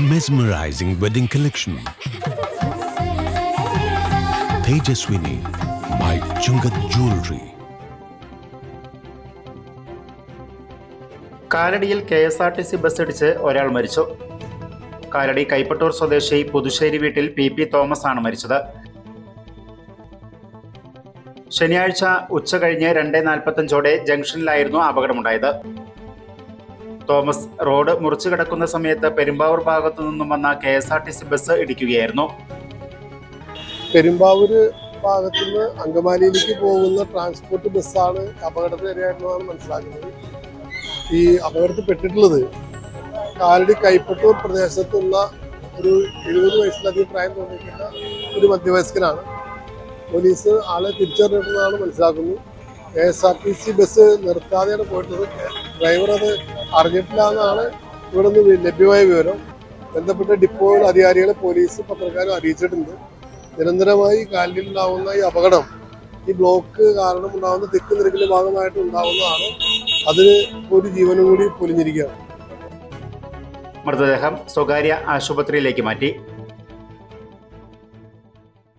mesmerizing wedding collection. Tejaswini by Chungat Jewelry. കാലടിയിൽ K S R T C bus ഇടിച്ച് ഒരാൾ മരിച്ചു കാലടി കൈപ്പട്ടൂർ സ്വദേശി പുതുശ്ശേരി വീട്ടിൽ പി പി തോമസ് ആണ് മരിച്ചത് ശനിയാഴ്ച ഉച്ച കഴിഞ്ഞ് രണ്ട് നാൽപ്പത്തഞ്ചോടെ ജംഗ്ഷനിലായിരുന്നു അപകടമുണ്ടായത് തോമസ് റോഡ് മുറിച്ചു കിടക്കുന്ന സമയത്ത് പെരുമ്പാവൂർ ഭാഗത്തു നിന്നും വന്ന K S R T C bus ഇടിക്കുകയായിരുന്നു. പെരുമ്പാവൂര് ഭാഗത്തു നിന്ന് അങ്കമാലിയിലേക്ക് പോകുന്ന ട്രാൻസ്പോർട്ട് ബസ്സാണ് അപകടത്തിനിരയായിരുന്നതാണ് മനസ്സിലാക്കുന്നത്. ഈ അപകടത്തിൽപ്പെട്ടിട്ടുള്ളത് കാലടി കൈപ്പട്ടൂർ പ്രദേശത്തുള്ള ഒരു എഴുപത് വയസ്സിലധികം പ്രായം തോന്നിക്കുന്ന ഒരു മധ്യവയസ്കനാണ്. പോലീസ് ആളെ തിരിച്ചറിഞ്ഞിട്ടുള്ളതാണ് മനസ്സിലാക്കുന്നത് K S R T C bus നിർത്താതെയാണ് പോയിട്ടുള്ളത്. ഡ്രൈവർ അത് അറിഞ്ഞിട്ടില്ല എന്നാണ് ഇവിടെ നിന്ന് ലഭ്യമായ വിവരം. ബന്ധപ്പെട്ട ഡിപ്പോ അധികാരികളെ പോലീസ് പത്രക്കാരും അറിയിച്ചിട്ടുണ്ട്. നിരന്തരമായി കാലിലുണ്ടാവുന്ന ഈ അപകടം ഈ ബ്ലോക്ക് കാരണം ഉണ്ടാകുന്ന തെക്ക് നിരക്കിന്റെ ഭാഗമായിട്ട് ഉണ്ടാവുന്നതാണ്. അതിന് ഒരു ജീവനും കൂടി പൊലിഞ്ഞിരിക്കുകയാണ്. മൃതദേഹം സ്വകാര്യ ആശുപത്രിയിലേക്ക് മാറ്റി.